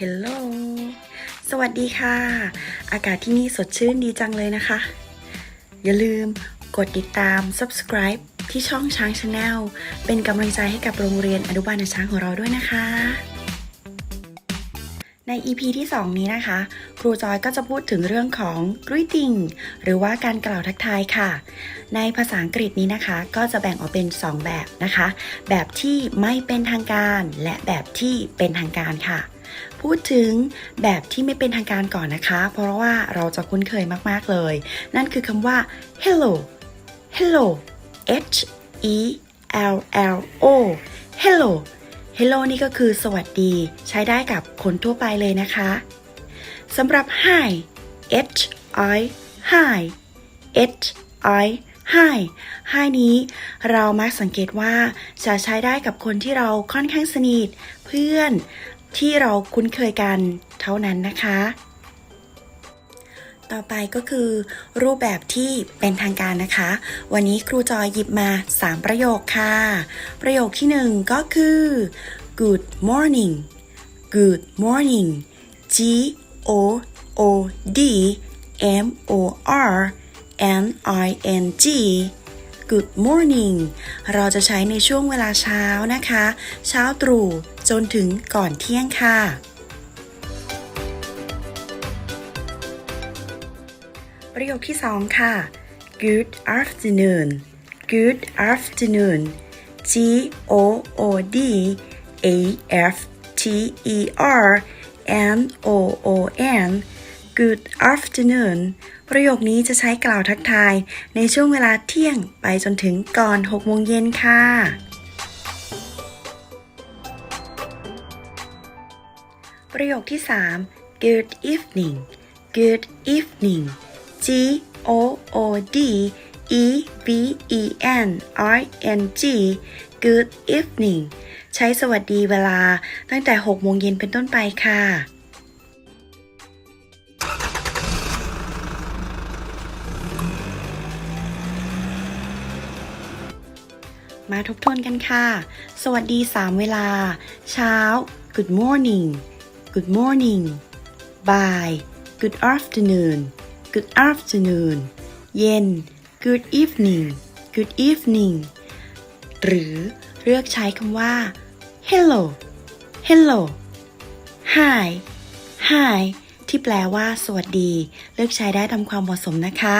ฮลโล สวัสดีค่ะ อากาศที่นี่สดชื่นดีจังเลยนะคะ อย่าลืมกดติดตาม subscribe ที่ช่องช้างชาแนลเป็นกำลังใจให้กับโรงเรียนอนุบาลช้างของเราด้วยนะคะ ใน EP ที่ 2 นี้นะคะ ครูจอยก็จะพูดถึงเรื่องของ greeting หรือว่าการกล่าวทักทายค่ะ ในภาษาอังกฤษนี้นะคะ ก็จะแบ่งออกเป็น 2 แบบนะคะ แบบที่ไม่เป็นทางการ และแบบที่เป็นทางการค่ะ พูดถึงแบบที่ไม่เป็นทางการก่อนนะคะ เพราะว่าเราจะคุ้นเคยมากๆเลย นั่นคือคำว่า hello hello h e l l o hello hello นี่ก็คือสวัสดี ใช้ได้กับคนทั่วไปเลยนะคะสำหรับ hi h i hi h i hi hi นี้เรามักสังเกตว่าจะใช้ได้กับคนที่เราค่อนข้างสนิท เพื่อนที่เราคุ้นเคยกันเท่านั้นนะคะ ต่อไปก็คือ รูปแบบที่เป็นทางการนะคะ วันนี้ครูจอยหยิบมา 3 ประโยคค่ะ ประโยคที่ 1 ก็คือ Good morning Good morning G O O D M O R N I N G Good morning เราจะใช้ในช่วงเวลาเช้านะคะ เช้าตรู่จนถึงก่อนเที่ยงค่ะ ประโยคที่2ค่ะ Good afternoon Good afternoon G O O D A F T E R N O O N Good afternoon ประโยคนี้จะใช้กล่าวทักทายในช่วงเวลาเที่ยงไปจนถึงก่อน6โมงเย็นค่ะ ประโยคที่ 3 Good evening Good evening G O O D E V E N I N G Good evening ใช้สวัสดีเวลาตั้งแต่ 6 โมงเย็นเป็นต้นไปค่ะ มาทบทวนกันค่ะ สวัสดี 3 เวลา เช้า Good morning Good morning บ่าย Good afternoon Good afternoon เย็น Good evening Good evening หรือเลือกใช้คำว่า Hello Hello Hi Hi ที่แปลว่า สวัสดี เลือกใช้ได้ตามความเหมาะสมนะคะ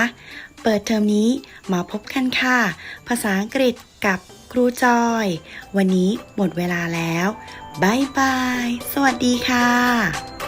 เปิดเทอมนี้มาพบกันค่ะ ภาษาอังกฤษกับครูจอย วันนี้หมดเวลาแล้วบายบาย สวัสดีค่ะ